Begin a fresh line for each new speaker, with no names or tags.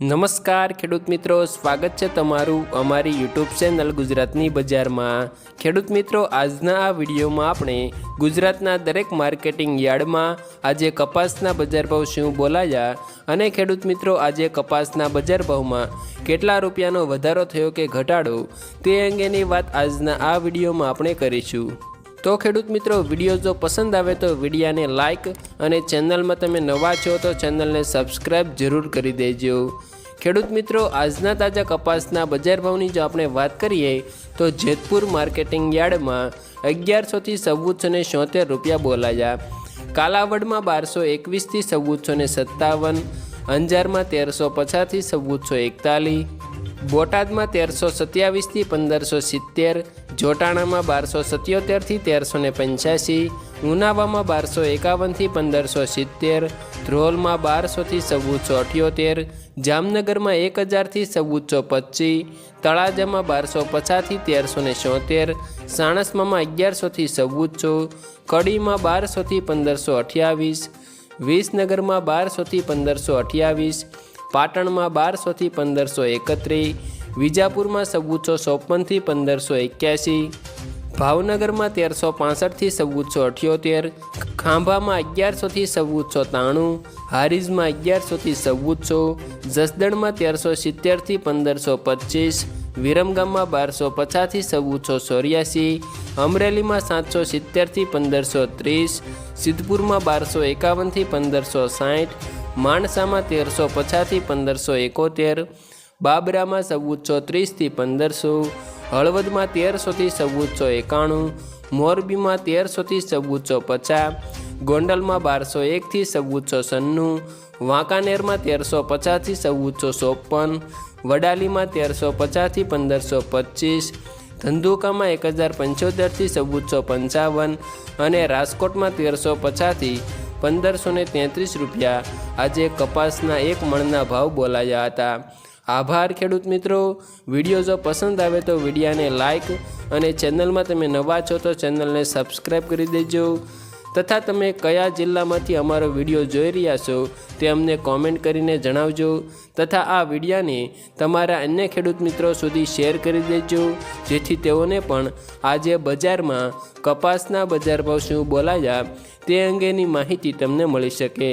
નમસ્કાર ખેડૂત મિત્રો, સ્વાગત છે તમારું અમારી યુટ્યુબ ચેનલ ગુજરાતની બજારમાં. ખેડૂત મિત્રો, આજના આ વિડીયોમાં આપણે ગુજરાતના દરેક માર્કેટિંગ યાર્ડમાં આજે કપાસના બજાર ભાવ શું બોલાયા અને ખેડૂત મિત્રો, આજે કપાસના બજાર ભાવમાં કેટલા રૂપિયાનો વધારો થયો કે ઘટાડો તે અંગેની વાત આજના આ વિડીયોમાં આપણે કરીશું. તો ખેડૂત મિત્રો, વીડિયો જો પસંદ આવે તો વિડીયાને લાઇક અને ચેનલમાં તમે નવા છો તો ચેનલને સબસ્ક્રાઈબ જરૂર કરી દેજો. ખેડૂત મિત્રો, આજના તાજા કપાસના બજાર ભાવની જો આપણે વાત કરીએ, તો જેતપુર માર્કેટિંગ યાર્ડમાં અગિયારસોથી ચૌદસો ને છોતેર રૂપિયા બોલાયા. કાલાવડમાં બારસો એકવીસથી ચૌદસો ને સત્તાવન, અંજારમાં તેરસો પચાસથી ચૌદસો એકતાલીસ, બોટાદમાં તેરસો સત્યાવીસથી પંદરસો સિત્તેર જોટાણામાં બારસો સત્યોતેરથી તેરસો ને પંચ્યાસી, ઉનાવામાં બારસો એકાવનથી પંદરસો સિત્તેર, ધ્રોલમાં બારસોથી ચૌદસો અઠ્યોતેર, જામનગરમાં એક હજારથી ચૌદસો પચીસ, તળાજામાં બારસો પચાસથી તેરસો ને છોતેર સાણસમામાં અગિયારસોથી ચૌદસો, કડીમાં બારસોથી પંદરસો અઠ્યાવીસ, વિસનગરમાં બારસોથી પંદરસો અઠ્યાવીસ, પાટણમાં બારસોથી પંદરસો એકત્રીસ વિજાપુરમાં ચૌદસો ચોપનથી પંદરસો એક્યાસી, ભાવનગરમાં તેરસો પાસઠથી ચૌદસો અઠ્યોતેર, ખાંભામાં અગિયારસોથી ચૌદસો ત્રાણું, હારીજમાં અગિયારસોથી ચૌદસો જસદણમાં તેરસો સિત્તેરથી પંદરસો પચીસ, વિરમગામમાં બારસો પચાસથી ચૌદસો ચોર્યાસી, અમરેલીમાં સાતસો સિત્તેરથી પંદરસો ત્રીસ, સિદ્ધપુરમાં બારસો એકાવનથી પંદરસો સાઠ, માણસામાં તેરસો પચાસથી પંદરસો એકોતેર બાબરામાં ચૌદસો ત્રીસથી પંદરસો, હળવદમાં તેરસોથી ચૌદસો એકાણું, મોરબીમાં તેરસોથી ચૌદસો પચાસ, ગોંડલમાં બારસો એકથી ચૌદસો સન્નું વાંકાનેરમાં તેરસો પચાસથી ચૌદસો ચોપન વડાલીમાં તેરસો પચાસથી પંદરસો પચીસ, ધંધુકામાં એક હજાર પંચોતેરથી ચૌદસો પંચાવન અને રાજકોટમાં તેરસો પચાસથી પંદરસો ને તેત્રીસ રૂપિયા. આજે કપાસના એક મણના ભાવ બોલાયા હતા. આભાર ખેડૂત મિત્રો. વીડિયો જો પસંદ આવે તો વિડીયાને લાઇક અને ચેનલમાં તમે નવા છો તો ચેનલને સબસ્ક્રાઈબ કરી દેજો. તથા તમે કયા જિલ્લામાંથી અમારો વીડિયો જોઈ રહ્યા છો તે અમને કોમેન્ટ કરીને જણાવજો. તથા આ વિડીયાને તમારા અન્ય ખેડૂત મિત્રો સુધી શેર કરી દેજો. જેથી તેઓને પણ આજે બજારમાં કપાસના બજાર ભાવ શું બોલાયા તે અંગેની માહિતી તમને મળી શકે.